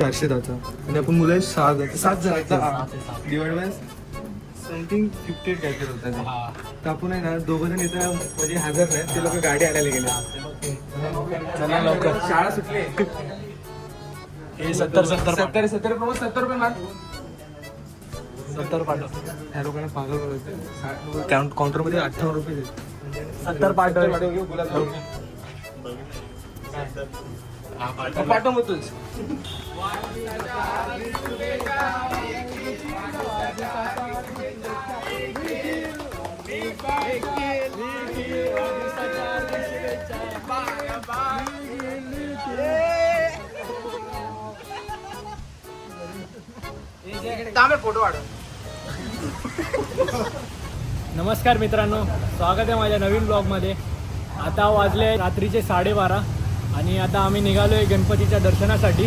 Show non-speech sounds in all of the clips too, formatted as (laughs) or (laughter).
चारशे जातं आणि आपण मुलं आहेत सहा जातं सात जण divide by something fifty eight काहीतरी होतं ते. तर आपण आहे ना दोघं जण इथं म्हणजे हजर नाही ते लोक गाडी आणायला गेले. लवकर. शाळा सुटली. हे सत्तर सत्तर सत्तर सत्तर प्रमाण सत्तर रुपये मार. सत्तर पाठव ह्या लोकांना पागल बोलवते काउंटरमध्ये अठ्ठावन्न रुपये सत्तर पाठव पाठव मग फोटो नमस्कार मित्रांनो स्वागत आहे माझ्या नवीन ब्लॉगमध्ये. आता वाजले रात्रीचे साडेबारा. आणि आता आम्ही निघालो आहे गणपतीच्या दर्शनासाठी.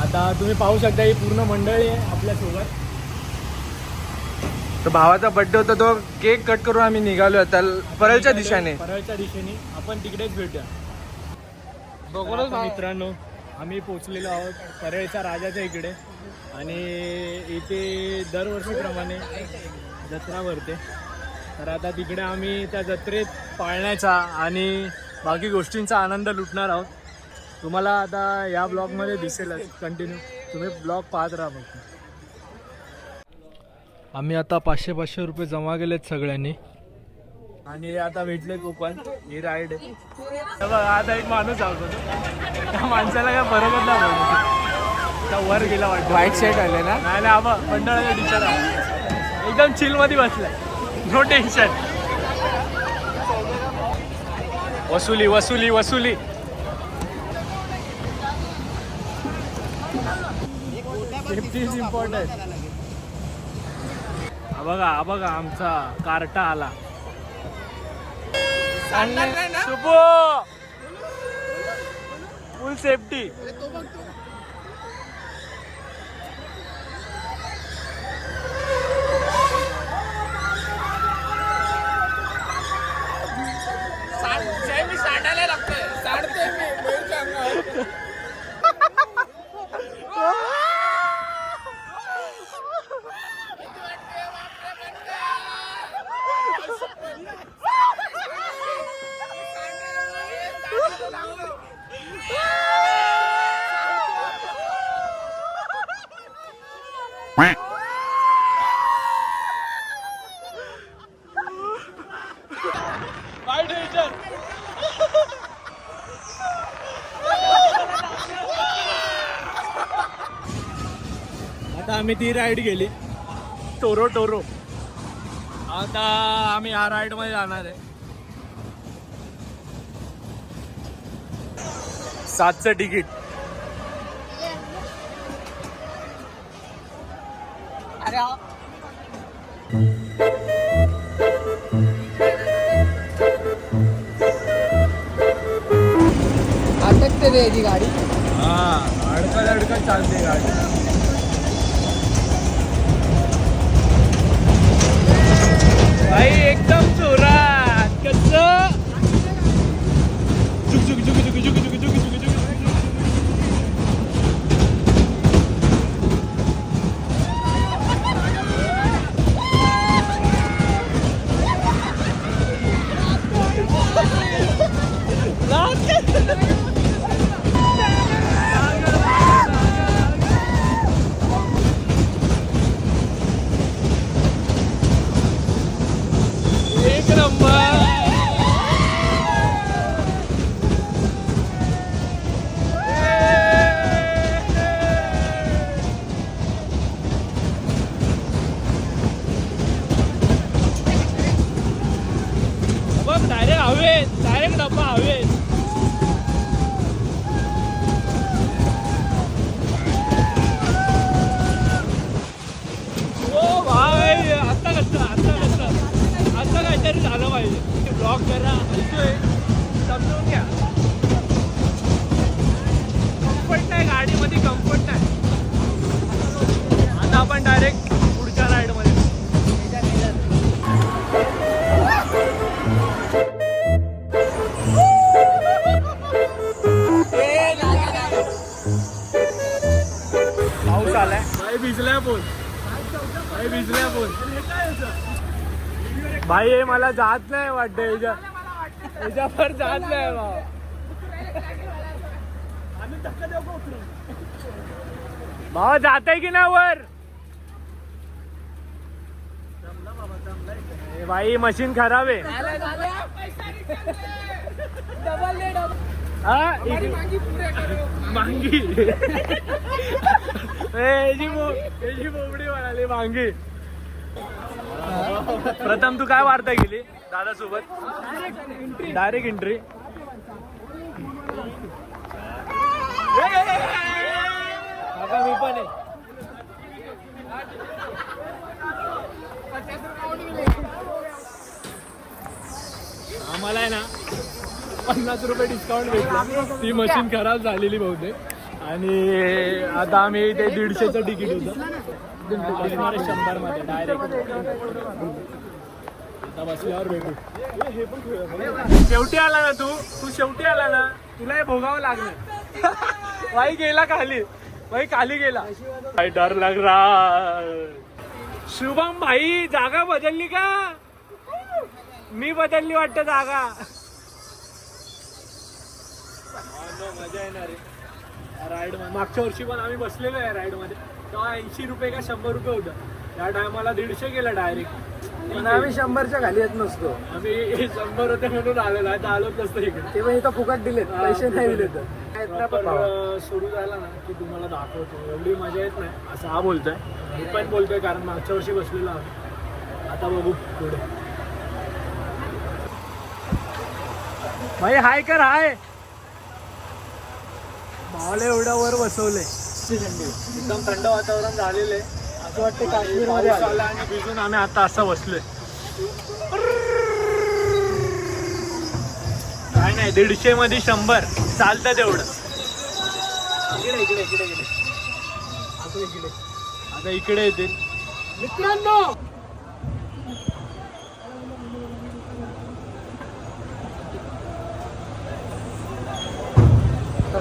आता तुम्ही पाहू शकता ही पूर्ण मंडळी आहे आपल्यासोबत तर भावाचा बर्थडे होता तो केक कट करून आम्ही निघालो आता परळच्या दिशेने. परळच्या दिशेने. आपण तिकडेच भेटूया. बघूनच मित्रांनो आम्ही पोचलेलो आहोत परळच्या राजाच्या इकडे. आणि इथे दरवर्षीप्रमाणे जत्रा भरते. तर आता तिकडे आम्ही त्या जत्रेत पाळण्याचा आणि बाकी गोष्टींचा आनंद लुटणार आहोत. तुम्हाला आता या ब्लॉगमध्ये दिसेलच. कंटिन्यू तुम्ही ब्लॉग पाहत राहा फक्त आम्ही आता पाचशे पाचशे रुपये जमा केलेत सगळ्यांनी. आणि आता भेटले कोकण ही राईड आता एक माणूस आवतो त्या माणसाला काय फरकच नाही वर गेला वाटतं. व्हाईट शर्ट आले ना? नाही नाही आबा मंडळाचा टीचर एकदम चिलमध्ये बसलाय. नो टेन्शन वसुली वसुली वसुली. सेफ्टी इज इम्पॉर्टंट हा बघा हा बघा आमचा कार्टा आला. शुभो फुल सेफ्टी आता आम्ही ती राईड गेली. Toro Toro. आता आम्ही या राईडमध्ये जाणार आहे. सातचं तिकीट. अटकते रे याची गाडी. हा अडकत अडकत चालते गाडी. भाई एकदम जोरात. कस? भावेश हो भाई आत्ता कसं आत्ता कसं? आत्ता काहीतरी झालं पाहिजे. ब्लॉग करा समजून घ्या. भाई हे मला जात नाही वाटत याच्यावर जात नाही भाऊ भाऊ जात आहे की नाही वर? ए भाई मशीन खराब आहे. हा? इकडे- मांगी. (laughs) ए, याची बो- याची बोबडी म्हणाली मांगी. प्रथम तू काय वार्ता केली दादा सोबत डायरेक्ट एंट्री मी पण आहे आम्हाला आहे ना पन्नास रुपये डिस्काउंट भेटला ती मशीन खराब झालेली बहुतेक आणि आता आम्ही ते दीडशेचं तिकीट होतं शंभरमध्ये डायरेक्ट बसल्यावर भेटू शेवटी आला ना तू? तू शेवटी आला ना? तुला हे भोगावं लागलं. (laughs) भाई गेला खाली. भाई खाली गेला. भाई डर लग रहा. शुभम भाई जागा बदलली का? मी बदलली वाटतं जागा. मजा येणार आहे. राईड मागच्या वर्षी पण आम्ही बसलेलो आहे राईडमध्ये. तेव्हा ऐंशी रुपये का शंभर रुपये होतं. त्या टायमाला दीडशे गेला डायरेक्ट पण आम्ही शंभरच्या खाली येत नसतो. आम्ही शंभर होते म्हणून आलेलो आहे. तर आलोच नसतं इकडे. ते पण इथं फुकट दिलेत. पैसे नाही दिले तर सुरू झाला ना की तुम्हाला दाखवतो. एवढी मजा येत नाही. असं हा बोलतोय. मी पण बोलतोय कारण मागच्या वर्षी बसलेलो आहोत आता बघू पुढे. भाई हाय कर हाय. भावाला एवढ्या वर बसवले एकदम थंड वातावरण झालेलं आहे. असं वाटतं काश्मीर आला. आणि भिजून आम्ही आता असं बसलोय. काय नाही दीडशे मध्ये शंभर. चालतं तेवढं. इकडे इकडे इकडे इकडे. आता इकडे. आता इकडे येतील मित्रांनो!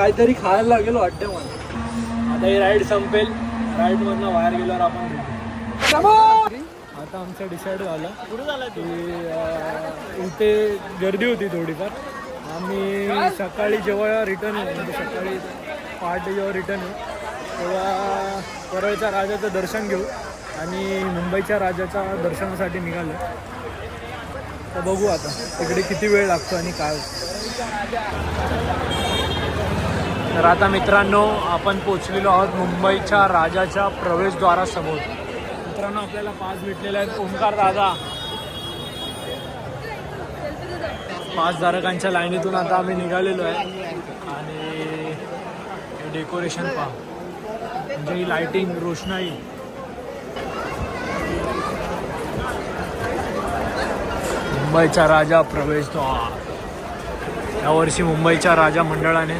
काहीतरी खायला लागेल वाटतं मला. आता ही राईड संपेल. राईड मधनं बाहेर गेल्यावर आपण आता आमचं डिसाईड झालं कुठे झालं की इथे गर्दी होती थोडीफार. आम्ही सकाळी जेव्हा रिटर्न येऊ म्हणजे सकाळी पहाटे जेव्हा रिटर्न येऊ तेव्हा परळच्या राजाचं दर्शन घेऊ आणि मुंबईच्या राजाच्या दर्शनासाठी निघालो. तर बघू आता तिकडे किती वेळ लागतो आणि काय तर आता मित्रांनो आपण पोचलेलो आहोत मुंबईच्या राजाच्या प्रवेशद्वारासमोर. मित्रांनो आपल्याला पास भेटलेले आहेत ओंकार दादा. पाच धारकांच्या लाईनीतून आता आम्ही निघालेलो आहे. आणि डेकोरेशन पहा. म्हणजे ही लाइटिंग रोषणाई. मुंबईचा राजा प्रवेशद्वार. यावर्षी मुंबईच्या राजा मंडळाने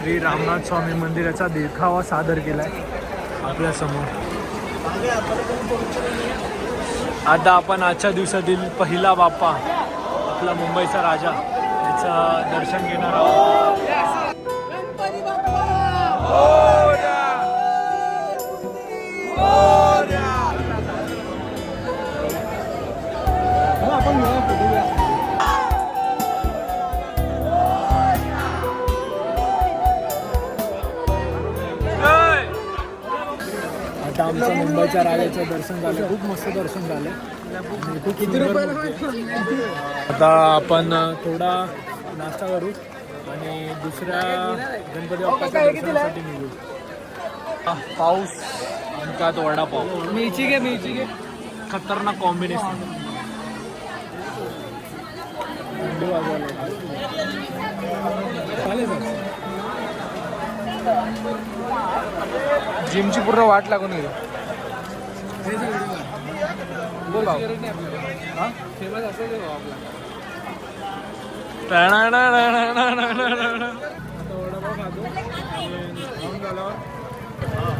श्री रामनाथ स्वामी मंदिराचा देखावा सादर केला आहे आपल्यासमोर. आता आपण आजच्या दिवसातील पहिला बाप्पा आपला मुंबईचा राजा याचं दर्शन घेणार आहोत. हो, हो, हो. आता आमचं मुंबईच्या राजाचं दर्शन झालं खूप मस्त दर्शन झालं. खूप आता आपण थोडा नाश्ता करू आणि दुसऱ्या गणपती बाप्पाच्या दर्शनासाठी निघू. पाऊस त्यात वडापाव. मिरची घे मिरची घे. खतरनाक कॉम्बिनेशन चालेल सर जिमची पूर्ण वाट लागून गेली. बोल भाऊ. फेमस असेल आपला आता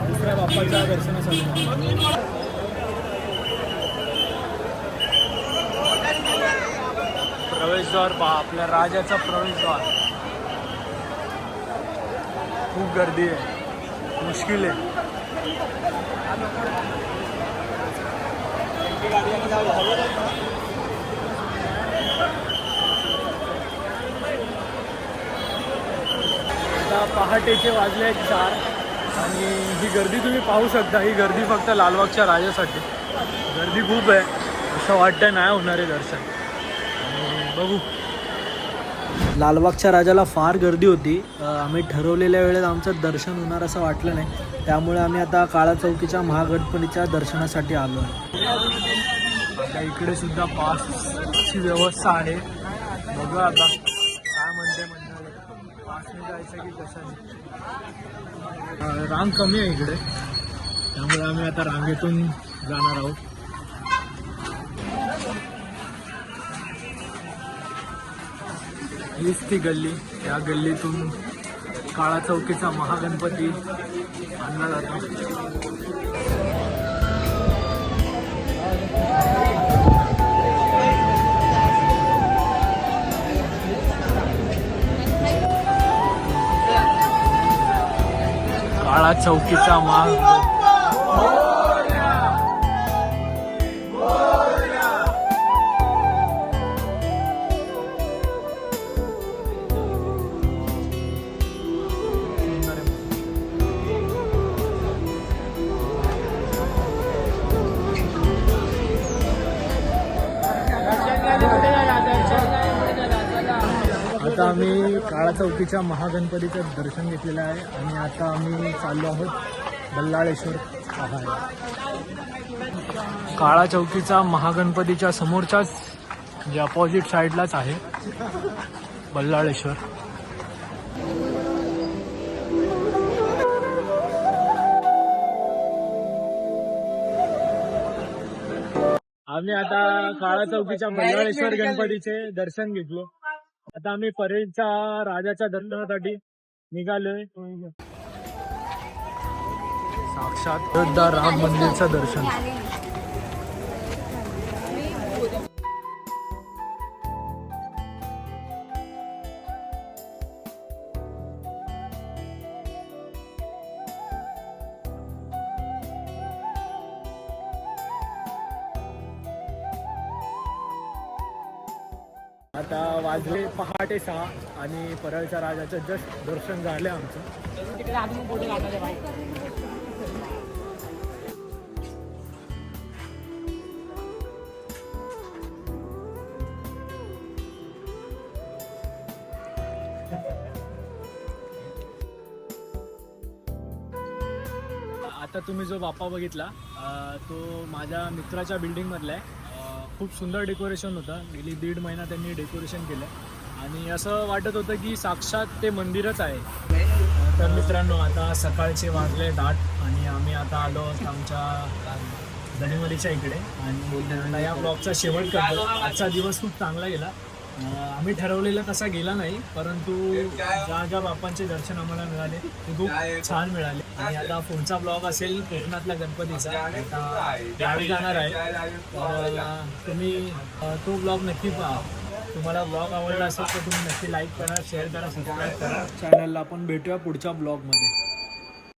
दुसऱ्या बाप्पाच्या दर्शनासाठी प्रवेशद्वार पहा आपल्या राजाचा प्रवेशद्वार. खूप गर्दी आहे. मुश्किल आहे. पहाटेचे वाजले आहेत चार. आणि ही गर्दी तुम्ही पाहू शकता. ही गर्दी फक्त लालबागच्या राजासाठी. गर्दी खूप आहे. असं वाटतं नाही होणार आहे दर्शन. बघू. लालबागच्या राजाला फार गर्दी होती. आम्ही ठरवलेल्या वेळेत आमचं दर्शन होणार असं वाटलं नाही. त्यामुळे आम्ही आता काळा चौकीच्या महागणपतीच्या दर्शनासाठी आलो आहे. आता इकडे सुद्धा पासची व्यवस्था आहे. बघा आता काय म्हणते म्हणणार पासने जायचं की कशाने रांग कमी आहे इकडे. त्यामुळे आम्ही आता रांगेतून जाणार आहोत. हीच ती गल्ली. या गल्लीतून काळा चौकीचा महागणपती आणला जातो काळा चौकीचा महागणपती आता आम्ही काळा चौकीच्या महागणपतीचं दर्शन घेतलेलं आहे आणि आता आम्ही चाललो आहोत बल्लाळेश्वर पाहायला काळा चौकीचा महागणपतीच्या समोरच्याच जे अपोजिट साईडलाच आहे बल्लाळेश्वर. आम्ही आता काळा चौकीच्या बल्लाळेश्वर गणपतीचे दर्शन घेतलो. आता आम्ही परेलच्या राजाच्या दर्शनासाठी निघालोय. साक्षात राम मंदिरचं दर्शन. आता वाजले पहाटे सहा आणि परळच्या राजाचं जस्ट दर्शन झालं आमचं. आता तुम्ही जो बाप्पा बघितला तो माझ्या मित्राच्या बिल्डिंग मधला आहे. खूप सुंदर डेकोरेशन होतं. गेली दीड महिना त्यांनी डेकोरेशन केलं. आणि असं वाटत होतं की साक्षात ते मंदिरच आहे. तर मित्रांनो आता सकाळचे वाजले दाट आणि आम्ही आता आलो आहोत आमच्या जानेवारीच्या इकडे. आणि या ब्लॉगचा शेवट करतो. आजचा दिवस खूप चांगला गेला. आम्ही ठरवलेलं तसा गेला नाही परंतु ज्या ज्या बाप्पांचे दर्शन आम्हाला मिळाले ते खूप छान मिळाले. आणि आता पुढचा ब्लॉग असेल कोकणातल्या गणपतीचा. आता गावी जाणार आहे. तर तुम्ही तो ब्लॉग नक्की पहा. तुम्हाला ब्लॉग आवडला असेल तर तुम्ही नक्की लाईक करा शेअर करा सबस्क्राईब करा. चॅनलला आपण भेटूया पुढच्या ब्लॉगमध्ये.